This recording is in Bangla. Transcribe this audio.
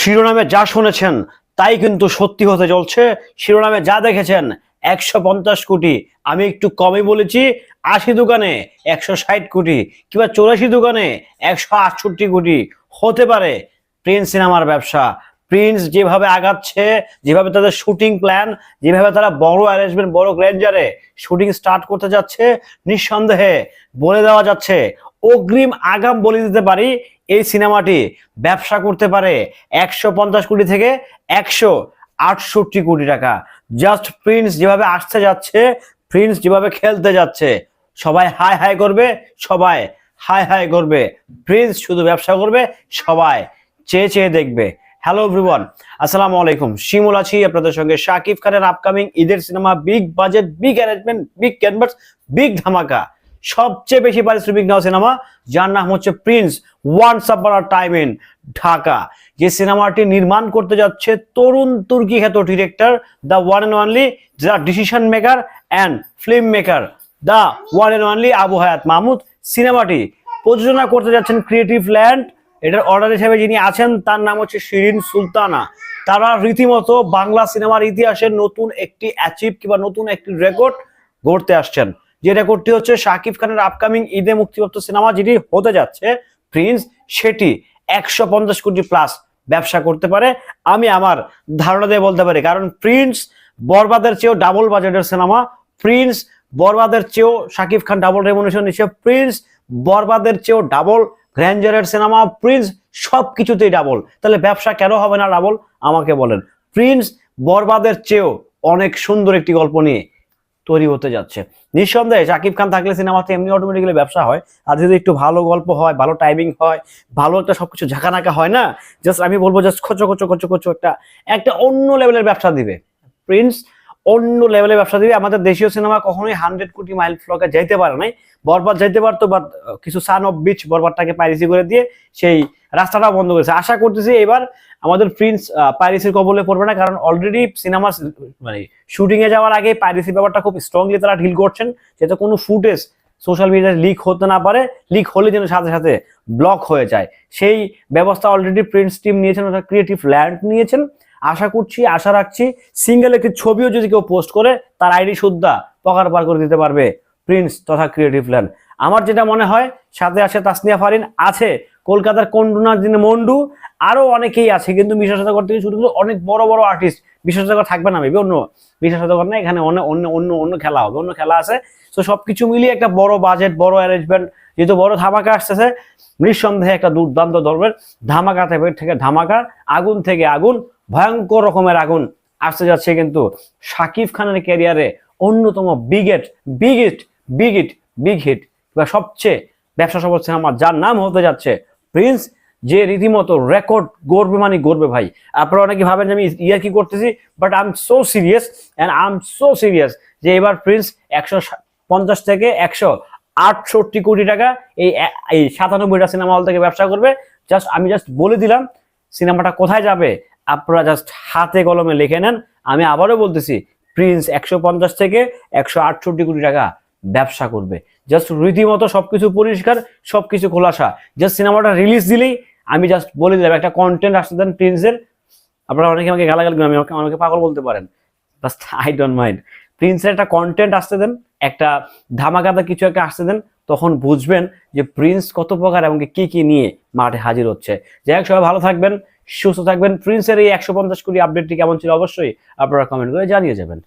শিরোনামে যা শুনেছেন, তাই কিন্তু সত্যি হতে চলছে। শিরোনামে যা দেখেছেন, একশো পঞ্চাশ কোটি। আমি একটু কমই বলেছি, আশি দোকানে একশো ষাট কোটি কিংবা চৌরাশি দোকানে একশো আটষট্টি কোটি। হতে পারে প্রিন্স সিনেমার ব্যবসা প্রিন্স যেভাবে আগাচ্ছে, যেভাবে তাদের শুটিং প্ল্যান যেভাবে তারা বড় অ্যারেঞ্জমেন্ট বড় গ্র্যান্ডারে শুটিং স্টার্ট করতে যাচ্ছে, নিঃসন্দেহে বলে দেওয়া যাচ্ছে, অগ্রিম আগাম বলে দিতে পারি, এই সিনেমাটি ব্যবসা করতে পারে একশো পঞ্চাশ কোটি থেকে একশো আটষট্টি কোটি টাকা। জাস্ট প্রিন্স যেভাবে আসতে যাচ্ছে প্রিন্স যেভাবে খেলতে যাচ্ছে, সবাই হাই হাই করবে, সবাই হাই হাই করবে। প্রিন্স শুধু ব্যবসা করবে, সবাই চেয়ে চেয়ে দেখবে। হ্যালো এভরিওয়ান আসসালামু আলাইকুম শিমুল আছি আপনাদের সঙ্গে শাকিব খানের আপকামিং ঈদের cinema big budget big arrangement big canvas big ধামাকা। সবচেয়ে বেশি পারিশ্রমিক নেওয়া সিনেমা যার নাম হচ্ছে prince once upon time in Dhaka. যে সিনেমাটি নির্মাণ করতে যাচ্ছে তরুণ তুর্কি খ্যাত director the one and only the decision maker and film maker the one and only Abu Hayat Mahmud সিনেমাটি প্রযোজনা করতে যাচ্ছেন ক্রিয়েটিভ ল্যান্ড এটার অর্ডার হিসেবে যিনি আছেন, তার নাম হচ্ছে শিরিন সুলতানা। তারা রীতিমতো বাংলা সিনেমার ইতিহাসে নতুন একটি অ্যাচিভ কিংবা নতুন একটি রেকর্ড গড়তে আসছেন। যে রেকর্ডটি হচ্ছে শাকিব খানের আপকামিং ঈদে মুক্তিপ্রাপ্ত সিনেমা যেটি হতে যাচ্ছে প্রিন্স সেটি একশো পঞ্চাশ কোটি প্লাস ব্যবসা করতে পারে। আমি আমার ধারণা দিয়ে বলতে পারি, কারণ প্রিন্স বরবাদের চেয়েও ডাবল বাজেটের সিনেমা। প্রিন্স বরবাদের চেয়েও শাকিব খান ডাবল রেমুনেশন নিচ্ছে। প্রিন্স বরবাদের চেয়েও ডাবল গ্র্যান্ডারের সিনেমা প্রিন্স সব কিছুতেই ডাবল তাহলে ব্যবসা কেন হবে না ডাবল আমাকে বলেন। প্রিন্স বরবাদের চেয়েও অনেক সুন্দর একটি গল্প নিয়ে তৈরি হতে যাচ্ছে। নিঃসন্দেহে শাকিব খান থাকলে সিনেমাতে এমনি অটোমেটিক্যালি ব্যবসা হয়। আর যদি একটু ভালো গল্প হয়, ভালো টাইমিং হয়, ভালো একটা সবকিছু ঝাঁকানাকা হয় না জাস্ট আমি বলব জাস্ট খোঁচো খোঁচো খোঁচো খোঁচো একটা একটা অন্য লেভেলের ব্যবসা দিবে। প্রিন্স অন্য লেভেলের ব্যবসা দিবে। আমাদের দেশীয় সিনেমা কখনোই হান্ড্রেড কোটি মাইল ফ্লকে যাইতে পারে নাই। বরবাদ যাইতে পারতো বাট কিছু সান অফ বিচ বরবাদটাকে পাইরেসি করে দিয়ে সেই রাস্তাটা বন্ধ করেছে। আশা করতেছি এবার আমাদের প্রিন্স পাইরেসির কবলে পড়বে না, কারণ অলরেডি সিনেমা মানে শুটিং এ যাওয়ার আগে পাইরেসি ব্যাপারটা খুব স্ট্রংলি তারা ডিল করছেন, যাতে কোনো ফুটেজ সোশ্যাল মিডিয়ায় লিক হতে না পারে। লিক হলে যেন সাথে সাথে ব্লক হয়ে যায়। সেই ব্যবস্থা অলরেডি প্রিন্স টিম নিয়েছেন, ওটা ক্রিয়েটিভ ল্যান্ড নিয়েছেন। আশা করছি, আশা রাখছি সিঙ্গেল একটি ছবিও যদি কেউ পোস্ট করে, তার আইডি সুদ্ধা পকার পার করে দিতে পারবে প্রিন্স তথা ক্রিয়েটিভ ল্যান্ড আমার যেটা মনে হয়, সাথে আছে তাসনিয়া ফারিন, আছে কলকাতার কন্ডুনার দিনে মন্ডু আরও অনেকেই আছে, কিন্তু বিশ্বাসগর থেকে শুরু করে অনেক বড় বড় আর্টিস্ট বিশ্বাসগর থাকবে না ভেবে অন্য বিশ্বাসগর না, এখানে অন্য অন্য অন্য অন্য খেলা হবে, অন্য খেলা আছে। তো সবকিছু মিলিয়ে একটা বড় বাজেট বড় অ্যারেঞ্জমেন্ট যেহেতু বড় ধামাকা আসতেছে, নিঃসন্দেহে একটা দুর্দান্ত ধরবেন ধামাকা থেকে ধামাকা, আগুন থেকে আগুন ভয়ঙ্কর রকমের আগুন আসতে যাচ্ছে কিন্তু শাকিব খানের ক্যারিয়ারে অন্যতম বিগেট বিগিট বিগিট বিগ হিট বা সবচেয়ে ব্যবসা সফল সিনেমা যার নাম হতে যাচ্ছে প্রিন্স যে রীতিমতো রেকর্ড গড়বে মানে গড়বে ভাই। আপনারা অনেকে ভাবেন যে আমি ইয়ার কি করতেছি but I am so serious and I am so serious যে এবার প্রিন্স একশো পঞ্চাশ থেকে একশো আটষট্টি কোটি টাকা এই এই সাতানব্বইটা সিনেমা হল থেকে ব্যবসা করবে। জাস্ট আমি জাস্ট বলে দিলাম, সিনেমাটা কোথায় যাবে আপনারা জাস্ট হাতে কলমে লিখে নেন। আমি আবারও বলতেছি প্রিন্স একশো পঞ্চাশ থেকে একশো আটষট্টি কোটি টাকা ব্যবসা করবে। জাস্ট রীতিমতো সবকিছু পরিষ্কার, সবকিছু খোলাসা। জাস্ট সিনেমাটা রিলিজ দিলেই আমি জাস্ট বলে দিলাম, একটা কন্টেন্ট আসতে দেন প্রিন্সের আপনারা অনেকে আমাকে গালাগাল আমি আমাকে আমাকে পাগল বলতে পারেন। জাস্ট আই ডোন্ট মাইন্ড প্রিন্সের একটা কন্টেন্ট আসতে দেন, একটা ধামাকাতা কিছু একটা আসতে দেন, তখন বুঝবেন যে প্রিন্স কত প্রকার এবং কি কি নিয়ে মাঠে হাজির হচ্ছে। যাই হোক, সবাই ভালো থাকবেন। সুস্থ থাকবেন। প্রিন্সের এই একশো পঞ্চাশ কোটি আপডেটটি কেমন ছিল অবশ্যই আপনারা কমেন্ট করে জানিয়ে যাবেন।